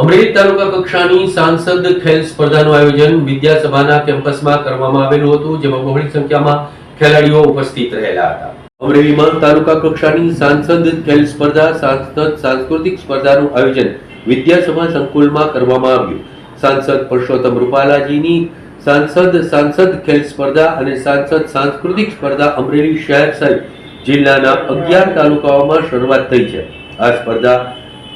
અમરેલી તાલુકા કક્ષાની સાંસદ ખેલ સ્પર્ધાનું આયોજન વિદ્યાસભાના કેમ્પસમાં કરવામાં આવેલું હતું, જેમાં બહોળી સંખ્યામાં ખેલાડીઓ ઉપસ્થિત રહેલા હતા. અમરેલીમાં તાલુકા કક્ષાની સાંસદ ખેલ સ્પર્ધા, સાંસદ સાંસ્કૃતિક સ્પર્ધાનું આયોજન વિદ્યાસભા સંકુલમાં કરવામાં આવ્યું. સાંસદ પરસોત્તમ રૂપાલાજીની સાંસદ સાંસદ ખેલ સ્પર્ધા અને સાંસદ સાંસ્કૃતિક સ્પર્ધા અમરેલી શહેર સહિત જિલ્લાના અગિયાર તાલુકાઓમાં શરૂઆત થઈ છે. આ સ્પર્ધા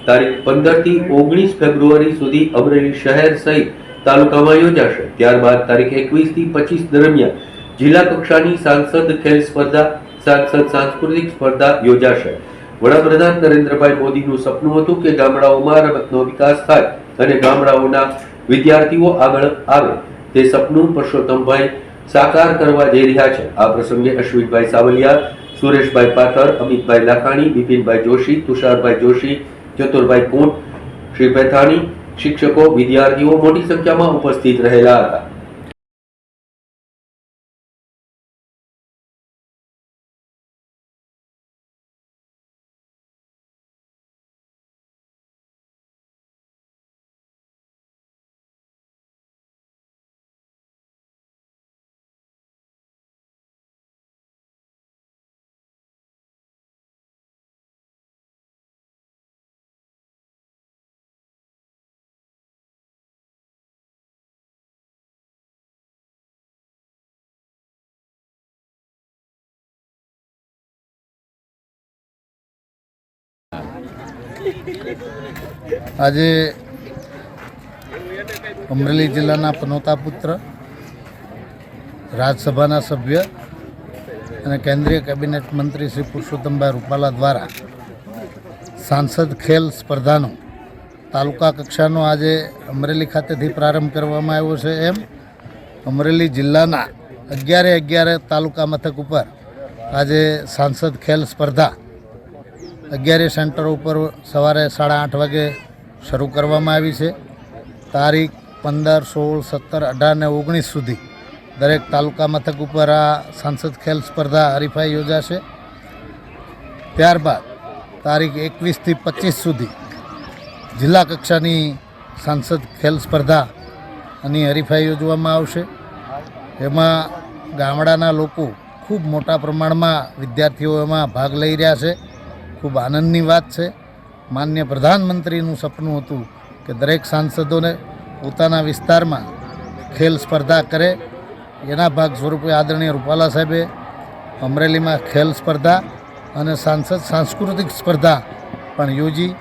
તારીખ પંદરથી ઓગણીસ ફેબ્રુઆરી સુધી અમરેલી શહેર સહિત તાલુકામાં યોજાશે. ત્યારબાદ તારીખ એકવીસથી પચીસ દરમિયાન જિલ્લા કક્ષાની સાંસદ ખેલ સ્પર્ધા, સાંસદ સાંસ્કૃતિક સ્પર્ધા યોજાશે. વડાપ્રધાન નરેન્દ્રભાઈ મોદીનું સપનું હતું કે ગામડાઓમાં રમતનો વિકાસ થાય અને ગામડાઓના વિદ્યાર્થીઓ આગળ આવે. તે સપનું પરસોત્તમભાઈ સાકાર કરવા જઈ રહ્યા છે. આ પ્રસંગે અશ્વિનભાઈ સાવલિયા, સુરેશભાઈ પાથર, અમિતભાઈ લાખાણી, બિપિનભાઈ જોશી, તુષારભાઈ જોશી ચતુરભાઈ કોટ શ્રી પેથાણી શિક્ષકો વિદ્યાર્થીઓ મોટી સંખ્યામાં ઉપસ્થિત રહેલા હતા. આજે અમરેલી જિલ્લાના પનોતા પુત્ર, રાજ્યસભાના સભ્ય અને કેન્દ્રીય કેબિનેટ મંત્રી શ્રી પુરુષોત્તમભાઈ રૂપાલા દ્વારા સાંસદ ખેલ સ્પર્ધાનો તાલુકા કક્ષાનો આજે અમરેલી ખાતેથી પ્રારંભ કરવામાં આવ્યો છે એમ અમરેલી જિલ્લાના અગિયારે અગિયારે તાલુકા મથક ઉપર આજે સાંસદ ખેલ સ્પર્ધા અગિયારે સેન્ટર ઉપર સવારે સાડા આઠ વાગે શરૂ કરવામાં આવી છે. તારીખ પંદર, સોળ, સત્તર, અઢાર ને ઓગણીસ સુધી દરેક તાલુકા મથક ઉપર આ સાંસદ ખેલ સ્પર્ધા હરીફાઈ યોજાશે. ત્યારબાદ તારીખ એકવીસથી પચીસ સુધી જિલ્લા કક્ષાની સાંસદ ખેલ સ્પર્ધાની હરીફાઈ યોજવામાં આવશે. એમાં ગામડાના લોકો ખૂબ મોટા પ્રમાણમાં વિદ્યાર્થીઓ એમાં ભાગ લઈ રહ્યા છે. ખૂબ આનંદની વાત છે. માન્ય પ્રધાનમંત્રીનું સપનું હતું કે દરેક સાંસદોને પોતાના વિસ્તારમાં ખેલ સ્પર્ધા કરે. એના ભાગ સ્વરૂપે આદરણીય રૂપાલા સાહેબે અમરેલીમાં ખેલ સ્પર્ધા અને સાંસદ સાંસ્કૃતિક સ્પર્ધા પણ યોજી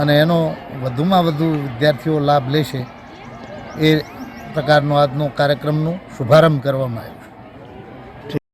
અને એનો વધુમાં વધુ વિદ્યાર્થીઓ લાભ લેશે. એ પ્રકારનો આજનો કાર્યક્રમનો શુભારંભ કરવામાં આવ્યો.